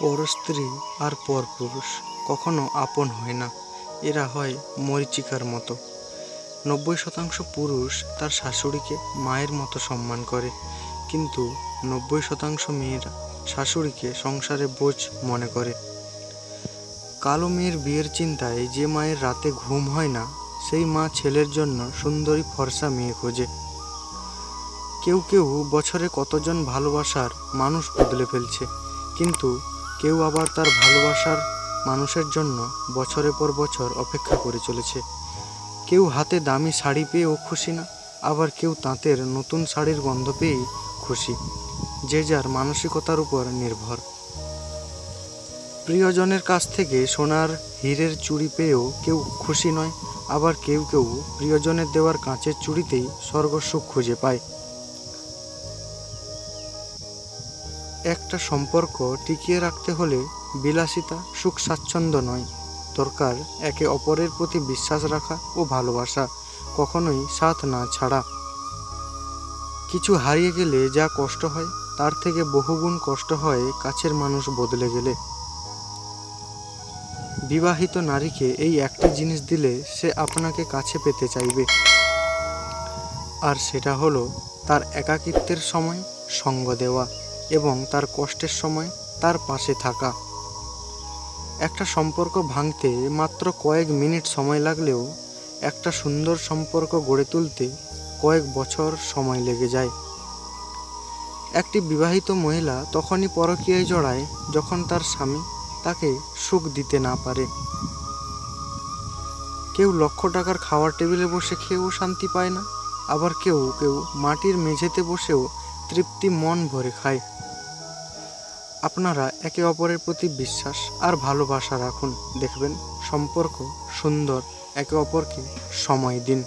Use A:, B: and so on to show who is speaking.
A: পরস্ত্রী আর পরপুরুষ কখনো আপন হয় না। এরা হয় মরীচিকার মতো। নব্বই শতাংশ পুরুষ তার শাশুড়িকে মায়ের মতো সম্মান করে। কিন্তু নব্বই শতাংশ মেয়েরা শাশুড়িকে সংসারে বোঝ মনে করে। কালো মেয়ের বিয়ের চিন্তায় যে মায়ের রাতে ঘুম হয় না, সেই মা ছেলের জন্য সুন্দরী ফর্সা মেয়ে খোঁজে। কেউ কেউ বছরে কতজন ভালোবাসার মানুষ বদলে ফেলছে। কিন্তু কেউ আবার তার ভালোবাসার মানুষের জন্য বছরের পর বছর অপেক্ষা করে চলেছে। কেউ হাতে দামি শাড়ি পেয়েও খুশি না, আবার কেউ তাঁতের নতুন শাড়ির গন্ধ পেয়েই খুশি, যে যার মানসিকতার উপর নির্ভর। প্রিয়জনের কাছ থেকে সোনার হীরের চুড়ি পেয়েও কেউ খুশি নয়, আবার কেউ কেউ প্রিয়জনের দেওয়ার কাঁচের চুড়িতেই স্বর্গসুখ খুঁজে পায়। একটা সম্পর্ক টিকিয়ে রাখতে হলে বিলাসিতা, সুখ স্বাচ্ছন্দ্য নয়। দরকার একে অপরের প্রতি বিশ্বাস রাখা ও ভালোবাসা, কখনোই সাথ না ছাড়া। কিছু হারিয়ে গেলে যা কষ্ট হয়, তার থেকে বহুগুণ কষ্ট হয় কাছের মানুষ বদলে গেলে। বিবাহিত নারীকে এই একটা জিনিস দিলে সে আপনাকে কাছে পেতে চাইবে। আর সেটা হলো তার একাকিত্বের সময় সঙ্গ দেওয়া। এবং তার কষ্টের সময় তার পাশে থাকা। একটা সম্পর্ক ভাঙতে মাত্র কয়েক মিনিট সময় লাগলেও একটা সুন্দর সম্পর্ক গড়ে তুলতে কয়েক বছর সময় লেগে যায়। একটি বিবাহিত মহিলা তখনই পরকীয়ায় জড়ায় যখন তার স্বামী তাকে সুখ দিতে না পারে। কেউ লক্ষ টাকার খাওয়ার টেবিলে বসে খেয়েও শান্তি পায় না, আবার কেউ কেউ মাটির মেঝেতে বসেও তৃপ্তি মন ভরে খায়। আপনারা একে অপরের প্রতি বিশ্বাস আর ভালোবাসা রাখুন। দেখবেন সম্পর্ক সুন্দর, একে অপরকে সময় দিন।